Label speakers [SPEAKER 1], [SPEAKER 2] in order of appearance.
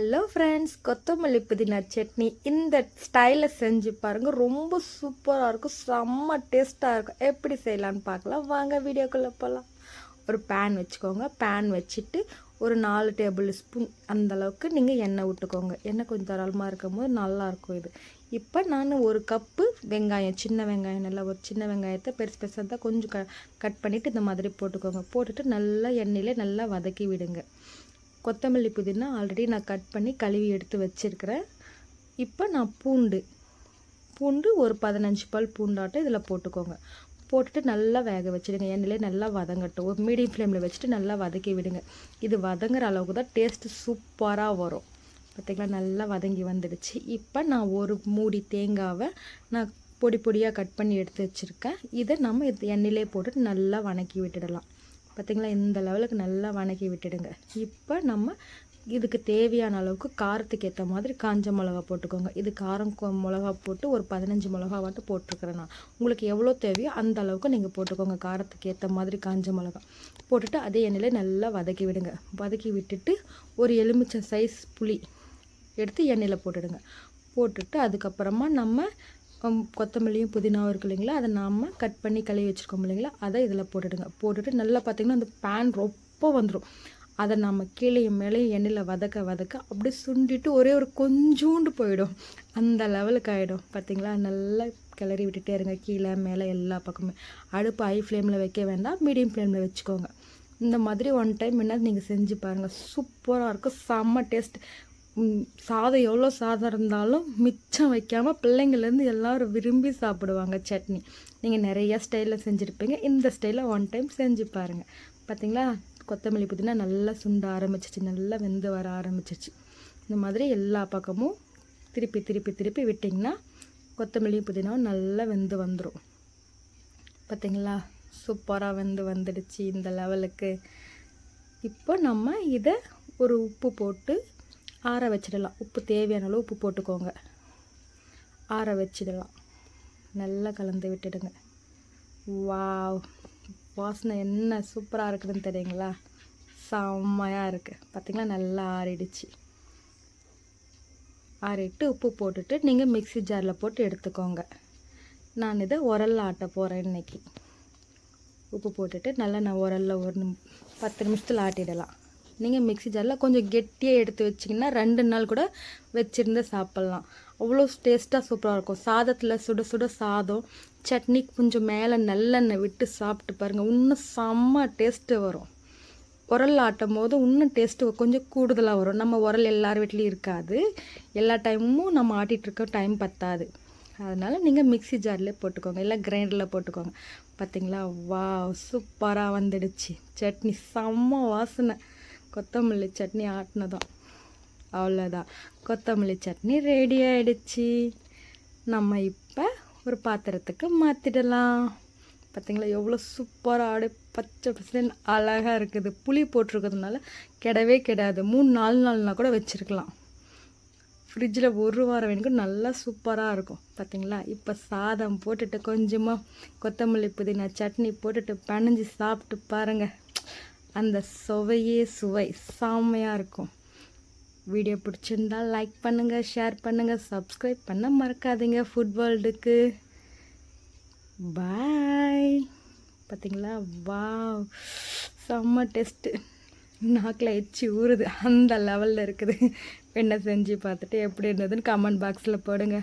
[SPEAKER 1] Hello friends கொத்தமல்லி புதினா சட்னி. இந்த ஸ்டைலில் செஞ்சு பாருங்கள் ரொம்ப சூப்பராக இருக்கும். செம்ம டேஸ்ட்டாக இருக்கும். எப்படி செய்யலான்னு பார்க்கலாம். வாங்க வீடியோக்குள்ளே போகலாம் ஒரு பேன் வச்சுக்கோங்க. பேன் வச்சுட்டு ஒரு நாலு டேபிள் ஸ்பூன் அந்தளவுக்கு நீங்கள் எண்ணெய் விட்டுக்கோங்க எண்ணெய் கொஞ்சம் தாராளமாக இருக்கும் போது நல்லாயிருக்கும் இது. இப்போ நான் ஒரு கப்பு வெங்காயம் சின்ன வெங்காயம் நல்லா ஒரு சின்ன வெங்காயத்தை பெருசு பெருசாக தான் கொஞ்சம் க கட் பண்ணிவிட்டு இந்த மாதிரி போட்டுக்கோங்க. போட்டுட்டு நல்லா எண்ணெயில் நல்லா வதக்கி விடுங்க. கொத்தமல்லி புதினா ஆல்ரெடி நான் கட் பண்ணி கழுவி எடுத்து வச்சுருக்கிறேன். இப்போ நான் பூண்டு பூண்டு ஒரு பதினஞ்சு பால் பூண்டாட்டம் இதில் போட்டுக்கோங்க. போட்டுட்டு நல்லா வேக வச்சுடுங்க. எண்ணெயிலே நல்லா வதங்கட்டும். ஒரு மீடியம் ஃப்ளேமில் வச்சுட்டு நல்லா வதக்கி விடுங்க. இது வதங்குற அளவுக்கு தான் டேஸ்ட்டு சூப்பராக வரும். பார்த்திங்களா நல்லா வதங்கி வந்துடுச்சு. இப்போ நான் ஒரு மூடி தேங்காவை நான் பொடி பொடியாக கட் பண்ணி எடுத்து வச்சுருக்கேன். இதை நம்ம இது எண்ணெயிலே போட்டு நல்லா வணக்கி விட்டுடலாம். பார்த்திங்களா இந்த லெவலுக்கு நல்லா வணக்கி விட்டுடுங்க. இப்போ நம்ம இதுக்கு தேவையான அளவுக்கு காரத்துக்கு ஏற்ற மாதிரி காஞ்ச மிளகா போட்டுக்கோங்க. இது காரம் மிளகா போட்டு ஒரு பதினஞ்சு மிளகா மட்டும் போட்டிருக்கிறேன் நான். உங்களுக்கு எவ்வளோ தேவையோ அந்த அளவுக்கு நீங்கள் போட்டுக்கோங்க. காரத்துக்கு ஏற்ற மாதிரி காஞ்ச மிளகா. போட்டுட்டு அதே எண்ணெயில் நல்லா வதக்கி விடுங்க. வதக்கி விட்டுட்டு ஒரு எலுமிச்சை சைஸ் புளி எடுத்து எண்ணெயில் போட்டுடுங்க. போட்டுட்டு அதுக்கப்புறமா நம்ம கொத்தமல்லியும் புதினாவும் இருக்கு இல்லைங்களா? அதை நாம் கட் பண்ணி கழுவி வச்சுருக்கோம் இல்லைங்களா? அதை இதில் போட்டுடுங்க. போட்டுட்டு நல்லா பார்த்திங்கன்னா அந்த பேன் ரொம்ப வந்துடும் அதை நம்ம கீழேயும் மேலேயும் எண்ணெயில் வதக்க வதக்க அப்படியே சுண்டிட்டு ஒரே ஒரு கொஞ்சோண்டு போயிடும். அந்த லெவலுக்கு ஆகிடும் பார்த்தீங்களா நல்லா கிளறி விட்டுட்டே இருங்க. கீழே மேலே எல்லா பக்கமும். அடுப்பு ஹை ஃப்ளேமில் வைக்க வேண்டாம். மீடியம் ஃப்ளேமில் வச்சுக்கோங்க. இந்த மாதிரி ஒன் டைம் என்ன நீங்கள் செஞ்சு பாருங்கள் சூப்பராக இருக்கும். செம்ம டேஸ்ட் சாதம் எவ்வளோ சாதம் இருந்தாலும் மிச்சம் வைக்காமல் பிள்ளைங்கள்லேருந்து எல்லாரும் விரும்பி சாப்பிடுவாங்க சட்னி. நீங்கள் நிறைய ஸ்டைலில் செஞ்சுருப்பீங்க. இந்த ஸ்டைலில் ஒன் டைம் செஞ்சு பாருங்கள் பார்த்தீங்களா கொத்தமல்லி புதினா நல்லா சுண்ட ஆரம்பிச்சிச்சு. நல்லா வெந்து வர ஆரம்பிச்சிச்சு. இந்த மாதிரி எல்லா பக்கமும் திருப்பி திருப்பி திருப்பி விட்டிங்கன்னா கொத்தமல்லி புதினாவும் நல்லா வெந்து வந்துடும் பார்த்தீங்களா சூப்பராக வெந்து வந்துடுச்சு இந்த லெவலுக்கு இப்போ நம்ம இதை ஒரு உப்பு போட்டு ஆற வச்சிடலாம். உப்பு தேவையான அளவு உப்பு போட்டுக்கோங்க. ஆற வச்சிடலாம். நல்லா கலந்து விட்டுடுங்க. வாவ். வாசனை என்ன சூப்பராக இருக்குதுன்னு தெரியுங்களா? செம்மையாக இருக்குது பார்த்திங்களா நல்லா ஆறிடுச்சு. ஆறிட்டு உப்பு போட்டுட்டு நீங்கள் மிக்ஸி ஜாரில் போட்டு எடுத்துக்கோங்க. நான் இதை உரல்ல ஆட்ட போகிறேன் இன்னைக்கு. உப்பு போட்டுட்டு நல்லா நான் உரலில் ஒரு பத்து நிமிஷத்தில் ஆட்டிடலாம். நீங்கள் மிக்ஸி ஜாரில் கொஞ்சம் கெட்டியாக எடுத்து வச்சிங்கன்னா ரெண்டு நாள் கூட வச்சுருந்து சாப்பிட்லாம். அவ்வளோ டேஸ்ட்டாக சூப்பராக இருக்கும். சாதத்தில் சுட சுட சாதம் சட்னி கொஞ்சம் மேலே நல்லெண்ணெய் விட்டு சாப்பிட்டு பாருங்கள் இன்னும் செம்ம டேஸ்ட்டு வரும். உரல் ஆட்டும் போது இன்னும் டேஸ்ட்டு கொஞ்சம் கூடுதலாக வரும். நம்ம உரல் எல்லார் வீட்லேயும் இருக்காது. எல்லா டைமும் நம்ம ஆட்டிகிட்ருக்க டைம் பத்தாது. அதனால் நீங்கள் மிக்ஸி ஜாரில் போட்டுக்கோங்க. இல்லை கிரைண்டரில் போட்டுக்கோங்க. பார்த்தீங்களா வா சூப்பராக வந்துடுச்சு. சட்னி செம்ம வாசனை. கொத்தமல்லி சட்னி ஆட்டினதும். அவ்வளோதான் கொத்தமல்லி சட்னி ரெடி ஆகிடுச்சு நம்ம இப்போ ஒரு பாத்திரத்துக்கு மாற்றிடலாம் பார்த்தீங்களா எவ்வளோ சூப்பராக அப்படியே பச்சை பசேன்னு அழகாக இருக்குது. புளி போட்டிருக்கிறதுனால கிடவே கிடையாது மூணு நாலு நாள்னா கூட வச்சுருக்கலாம். ஃப்ரிட்ஜில் ஒரு வாரம் வேணுக்கும் நல்லா சூப்பராக இருக்கும். பார்த்தீங்களா இப்போ சாதம் போட்டுட்டு கொஞ்சமாக கொத்தமல்லி புதினா சட்னி போட்டுட்டு பனைஞ்சு சாப்பிட்டு பாருங்கள் அந்த சுவையே சுவை. செம்மையாக இருக்கும். வீடியோ பிடிச்சிருந்தா லைக் பண்ணுங்கள் ஷேர் பண்ணுங்கள் சப்ஸ்கிரைப் பண்ண மறக்காதீங்க ஃபுட் வேர்ல்டுக்கு பாய் பார்த்தீங்களா வாவ் செம்ம டெஸ்ட்டு நாக்கில் எச்சி ஊறுது. அந்த லெவலில் இருக்குது. என்ன செஞ்சு பார்த்துட்டு எப்படி இருந்ததுன்னு கமெண்ட் பாக்ஸில் போடுங்க.